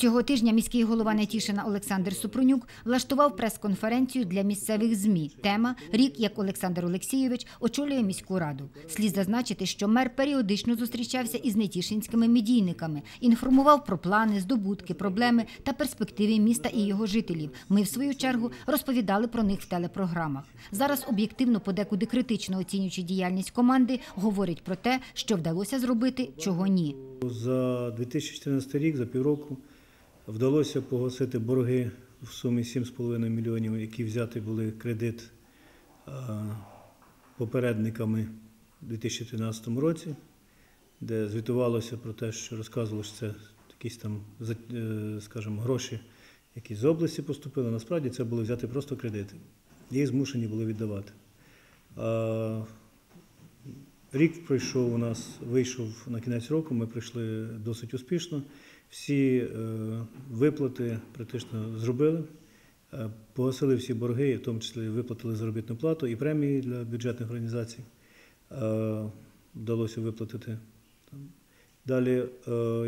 Цього тижня міський голова Нетішина Олександр Супрунюк влаштував прес-конференцію для місцевих ЗМІ. Тема Рік, як Олександр Олексійович очолює міську раду. Слід зазначити, що мер періодично зустрічався із нетішинськими медійниками, інформував про плани, здобутки, проблеми та перспективи міста і його жителів. Ми, в свою чергу, розповідали про них в телепрограмах. Зараз об'єктивно, подекуди критично оцінюючи діяльність команди, говорять про те, що вдалося зробити, чого ні. За 2014 рік, за півроку, вдалося погасити борги в сумі 7,5 мільйонів, які взяті були кредит е, попередниками у 2013 році, де звітувалося про те, що розказувало, що це якісь там, е, скажімо, гроші, які з області поступили. Насправді це були взяти просто кредити. Їх змушені були віддавати. Рік пройшов у нас, вийшов на кінець року, ми пройшли досить успішно. Всі е, виплати практично зробили, е, погасили всі борги, в тому числі виплатили заробітну плату і премії для бюджетних організацій. Е, вдалося виплатити. Далі,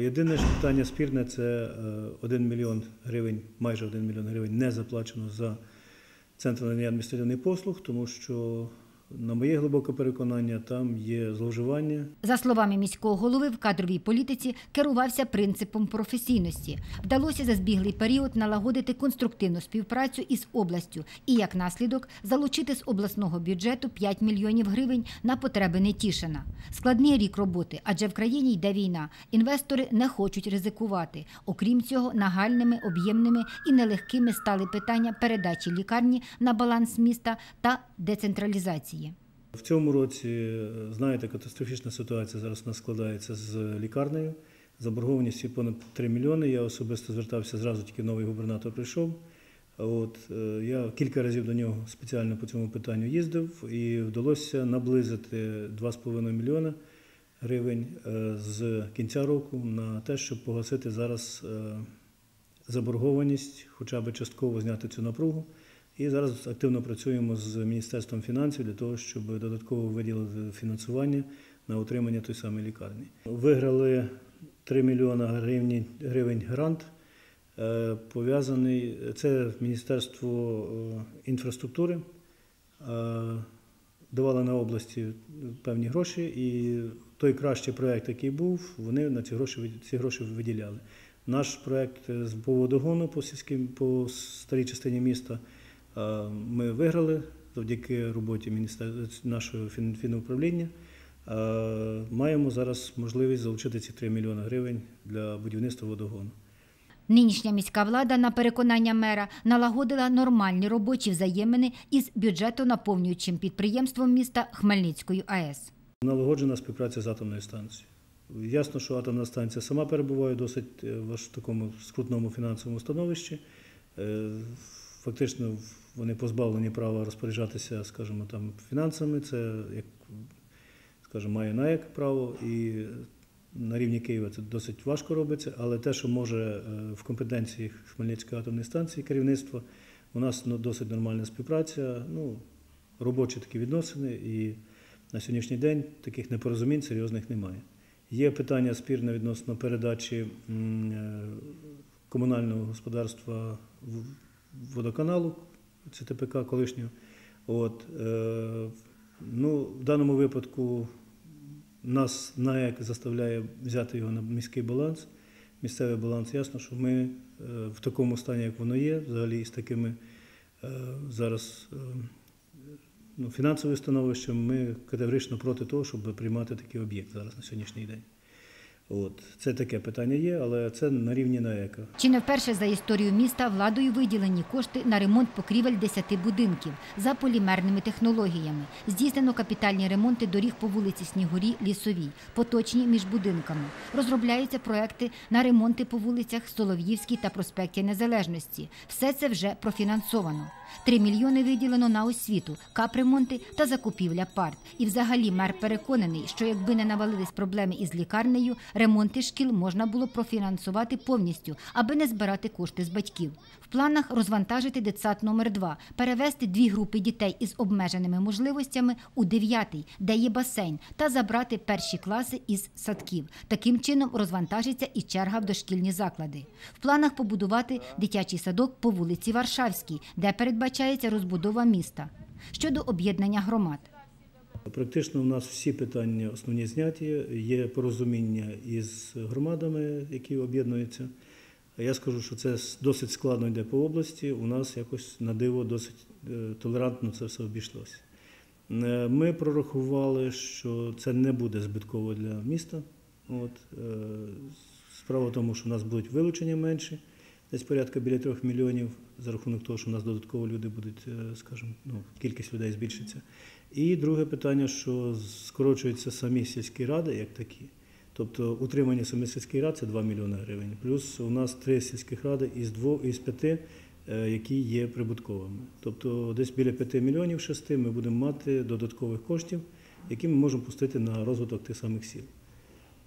єдине ж питання спірне це е, 1 мільйон гривень, майже 1 мільйон гривень не заплачено за центр надання адміністративних послуг, тому що, на моє глибоке переконання, там є зловживання. За словами міського голови, в кадровій політиці керувався принципом професійності. Вдалося за збіглий період налагодити конструктивну співпрацю із областю і, як наслідок, залучити з обласного бюджету 5 мільйонів гривень на потреби Нетішина. Складний рік роботи, адже в країні йде війна. Інвестори не хочуть ризикувати. Окрім цього, нагальними, об'ємними і нелегкими стали питання передачі лікарні на баланс міста та децентралізації. В цьому році, е, знаєте, катастрофічна ситуація зараз у нас складається з лікарнею. Заборгованість понад 3 мільйони. Я особисто звертався зразу, тільки новий губернатор прийшов. От, е, я кілька разів до нього спеціально по цьому питанню їздив і вдалося наблизити 2,5 мільйона гривень е, з кінця року на те, щоб погасити зараз заборгованість, хоча б частково зняти цю напругу. І зараз активно працюємо з Міністерством фінансів для того, щоб додатково виділити фінансування на утримання той самої лікарні. Виграли 3 мільйона гривень, гривень грант. е, Пов'язаний це Міністерство е, інфраструктури е, давало на області певні гроші, і той кращий проект, який був, вони на ці гроші ці гроші виділяли. Наш проект з по водогону по сільським по старій частині міста ми виграли завдяки роботі нашого фін- фінуправління. Е, Маємо зараз можливість залучити ці 3 мільйони гривень для будівництва водогону. Нинішня міська влада, на переконання мера, налагодила нормальні робочі взаємини із бюджетонаповнюючим підприємством міста Хмельницькою АЕС. Налагоджена співпраця з атомною станцією. Ясно, що атомна станція сама перебуває в досить е, важ- такому скрутному фінансовому становищі. Фактично вони позбавлені права розпоряджатися, скажімо, там фінансами. Це як скажімо, має НАЕК право, і на рівні Києва це досить важко робиться. Але те, що може е, в компетенції Хмельницької атомної станції керівництва, у нас ну, досить нормальна співпраця, ну, робочі такі відносини, і на сьогоднішній день таких непорозумінь серйозних немає. Є питання спірне відносно передачі е, комунального господарства в- водоканалу ЦТПК колишнього. От, е, ну, в даному випадку нас НАЕК заставляє взяти його на міський баланс, місцевий баланс. Ясно, що ми е, в такому стані, як воно є, взагалі з такими е, зараз е, ну, фінансовим становищем, ми категорично проти того, щоб приймати такий об'єкт зараз на сьогоднішній день. От, це таке питання є, але це на рівні НАЕКа. Чи не вперше за історію міста владою виділені кошти на ремонт покрівель 10 будинків за полімерними технологіями. Здійснено капітальні ремонти доріг по вулиці Снігурі, Лісовій, поточні між будинками. Розробляються проекти на ремонти по вулицях Солов'ївській та проспекті Незалежності. Все це вже профінансовано. Три мільйони виділено на освіту, капремонти та закупівля парт. І взагалі мер переконаний, що якби не навалились проблеми із лікарнею, Ремонти шкіл можна було профінансувати повністю, аби не збирати кошти з батьків. В планах розвантажити дитсад номер 2 перевести дві групи дітей із обмеженими можливостями у дев'ятий, де є басейн, та забрати перші класи із садків. Таким чином розвантажиться і черга в дошкільні заклади. В планах побудувати дитячий садок по вулиці Варшавській, де передбачається розбудова міста. Щодо об'єднання громад. Практично у нас всі питання основні зняті, є порозуміння із громадами, які об'єднуються. Я скажу, що це досить складно йде по області. У нас якось на диво досить е, толерантно це все обійшлося. Е, Ми прорахували, що це не буде збитково для міста. От, е, справа в тому, що у нас будуть вилучення менші, десь порядка біля трьох мільйонів, за рахунок того, що у нас додатково люди будуть, скажімо, ну, кількість людей збільшиться. І друге питання, що скорочуються самі сільські ради як такі. Тобто утримання самих сільських рад це 2 мільйони гривень. Плюс у нас три сільських ради із двох із п'яти, е, які є прибутковими. Тобто десь біля 5 мільйонів шести ми будемо мати додаткових коштів, які ми можемо пустити на розвиток тих самих сіл.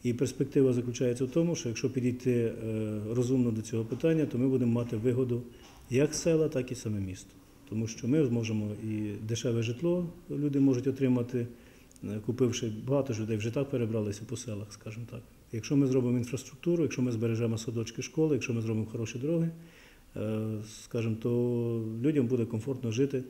І перспектива заключається в тому, що якщо підійти е, розумно до цього питання, то ми будемо мати вигоду як села, так і саме місто. Тому що ми зможемо і дешеве житло люди можуть отримати, е, купивши багато людей вже так перебралися по селах, скажімо так. Якщо ми зробимо інфраструктуру, якщо ми збережемо садочки школи, якщо ми зробимо хороші дороги, е, скажімо, то людям буде комфортно жити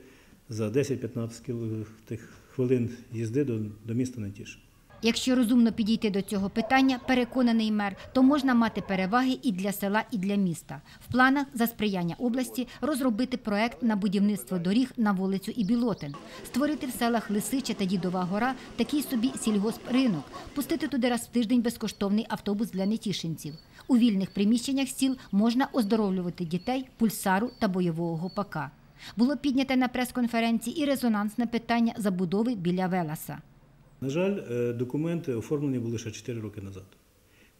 за 10-15 кіл- тих хвилин їзди до, міста Нетіш. Якщо розумно підійти до цього питання, переконаний мер, то можна мати переваги і для села, і для міста. В планах за сприяння області розробити проект на будівництво доріг на вулицю Ібілотин, створити в селах Лисича та Дідова Гора такий собі сільгосп-ринок, пустити туди раз в тиждень безкоштовний автобус для нетішинців. У вільних приміщеннях сіл можна оздоровлювати дітей, пульсару та бойового гопака. Було підняте на прес-конференції і резонансне питання забудови біля Веласа. На жаль, е, документи оформлені були ще 4 роки назад.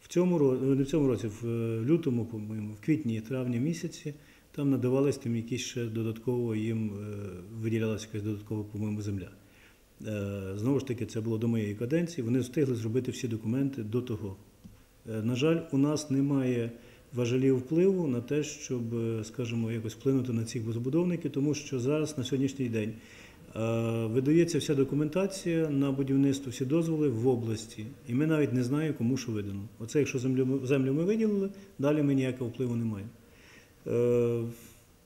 В цьому році, не в цьому році, в е, лютому, по-моєму, в квітні, травні місяці, там надавались тим якісь ще додатково їм е, виділялася якась додаткова, по-моєму, земля. Е, Знову ж таки, це було до моєї каденції. Вони встигли зробити всі документи до того. Е, На жаль, у нас немає важелів впливу на те, щоб, е, скажімо, якось вплинути на цих забудовників, тому що зараз на сьогоднішній день е, видається вся документація на будівництво, всі дозволи в області, і ми навіть не знаємо, кому що видано. Оце, якщо землю, землю ми виділили, далі ми ніякого впливу не маємо. Е,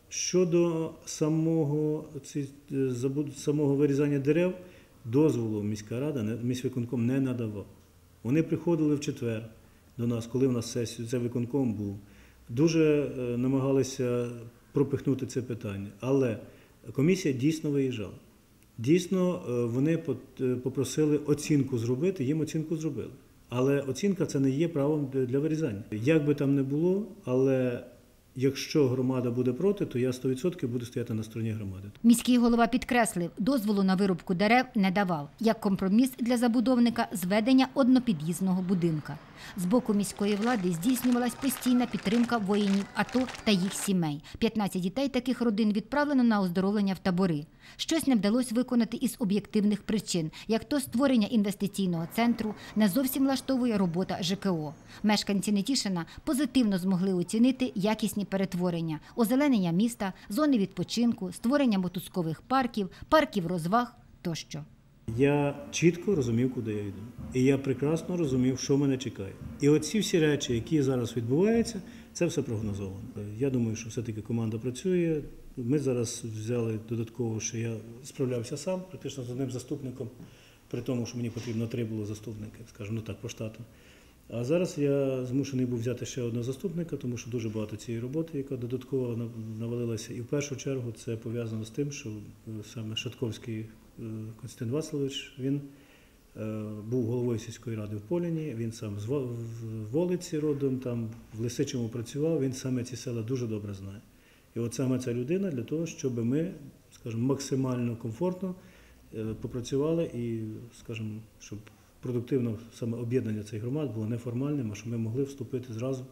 Щодо самого, е, самого вирізання дерев, дозволу міська рада, міськвиконком не надавав. Вони приходили в четвер до нас, коли в нас сесію, це виконком був. Дуже е, намагалися пропихнути це питання. Але комісія дійсно виїжджала. Дійсно, е, вони е, попросили оцінку зробити, їм оцінку зробили. Але оцінка це не є правом для- вирізання. Як би там не було, але якщо громада буде проти, то я 100% буду стояти на стороні громади. Міський голова підкреслив, дозволу на вирубку дерев не давав, як компроміс для забудовника зведення однопід'їзного будинка. З боку міської влади здійснювалась постійна підтримка воїнів АТО та їх сімей. 15 дітей таких родин відправлено на оздоровлення в табори. Щось не вдалося виконати із об'єктивних причин, як то створення інвестиційного центру не зовсім влаштовує робота ЖКО. Мешканці Нетішина позитивно змогли оцінити якісні перетворення, озеленення міста, зони відпочинку, створення мотузкових парків, парків розваг тощо. Я чітко розумів, куди я йду. І я прекрасно розумів, що мене чекає. І оці всі речі, які зараз відбуваються, це все прогнозовано. Я думаю, що все-таки команда працює. Ми зараз взяли додатково, що я справлявся сам, практично з одним заступником, при тому, що мені потрібно три було заступники, скажімо, ну так, по штату. А зараз я змушений був взяти ще одного заступника, тому що дуже багато цієї роботи, яка додатково навалилася. І в першу чергу це пов'язано з тим, що е, саме Шатковський Константин Васильович, він е, був головою сільської ради в Поліні, він сам з Во- Волиці родом, там в Лисичому працював, він саме ці села дуже добре знає. І от саме ця людина для того, щоб ми, скажімо, максимально комфортно е, попрацювали і, скажімо, щоб продуктивно саме об'єднання цих громад було неформальним, а щоб ми могли вступити зразу,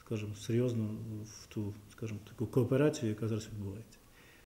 скажімо, серйозно в ту, скажімо, таку кооперацію, яка зараз відбувається.